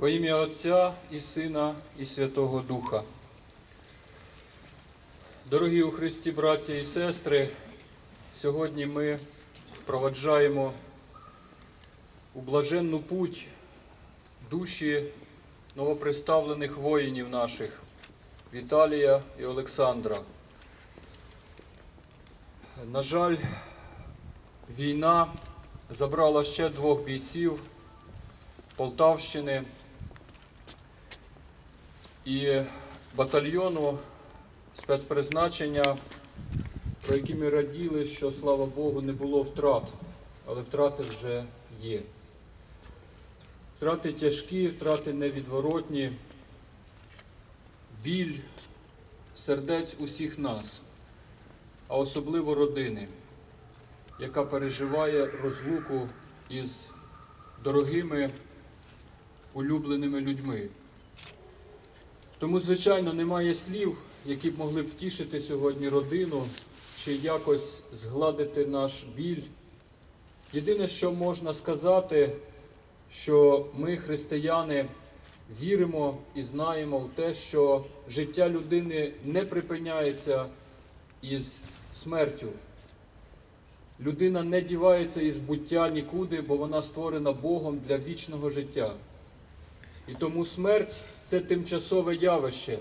Во ім'я Отця і Сина і Святого Духа. Дорогі у Христі браття і сестри, сьогодні ми проваджаємо у блаженну путь душі новоприставлених воїнів наших Віталія і Олександра. На жаль, війна забрала ще двох бійців Полтавщини і батальйону спецпризначення, про які ми раділи, що слава Богу не було втрат, але втрати вже є. Втрати тяжкі, втрати невідворотні, біль сердець усіх нас, а особливо родини, яка переживає розлуку із дорогими улюбленими людьми. Тому, звичайно, немає слів, які б могли б втішити сьогодні родину чи якось згладити наш біль. Єдине, що можна сказати, що ми, християни, віримо і знаємо в те, що життя людини не припиняється із смертю. Людина не дівається із буття нікуди, бо вона створена Богом для вічного життя. І тому смерть це тимчасове явище,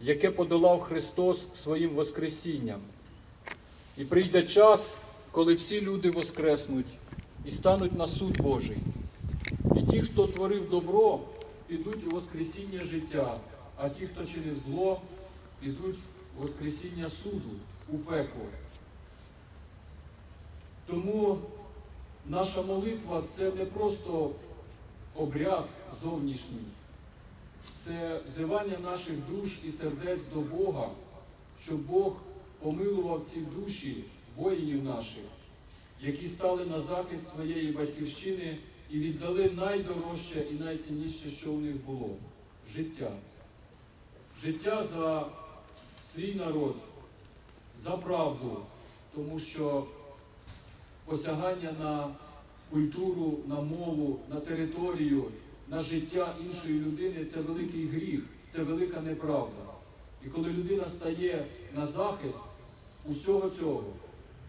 яке подолав Христос своїм Воскресінням. І прийде час, коли всі люди воскреснуть і стануть на суд Божий. І ті, хто творив добро, підуть у Воскресіння життя, а ті, хто чинив зло, підуть у Воскресіння суду у пекло. Тому наша молитва це не просто обряд зовнішній, це взивання наших душ і сердець до Бога, щоб Бог помилував ці душі воїнів наших, які стали на захист своєї батьківщини і віддали найдорожче і найцінніше, що у них було життя. Життя за свій народ, за правду, тому що посягання на культуру, на мову, на територію, на життя іншої людини це великий гріх, це велика неправда. І коли людина стає на захист усього цього,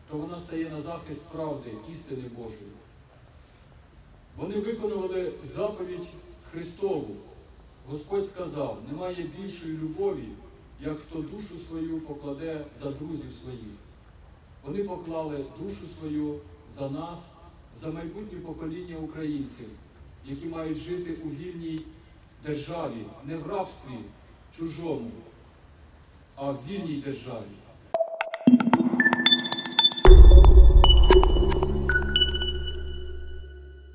то вона стає на захист правди, істини Божої. Вони виконували заповідь Христову. Господь сказав, немає більшої любові, як хто душу свою покладе за друзів своїх. Вони поклали душу свою за нас, за майбутнє покоління українців, які мають жити у вільній державі, не в рабстві чужому, а в вільній державі.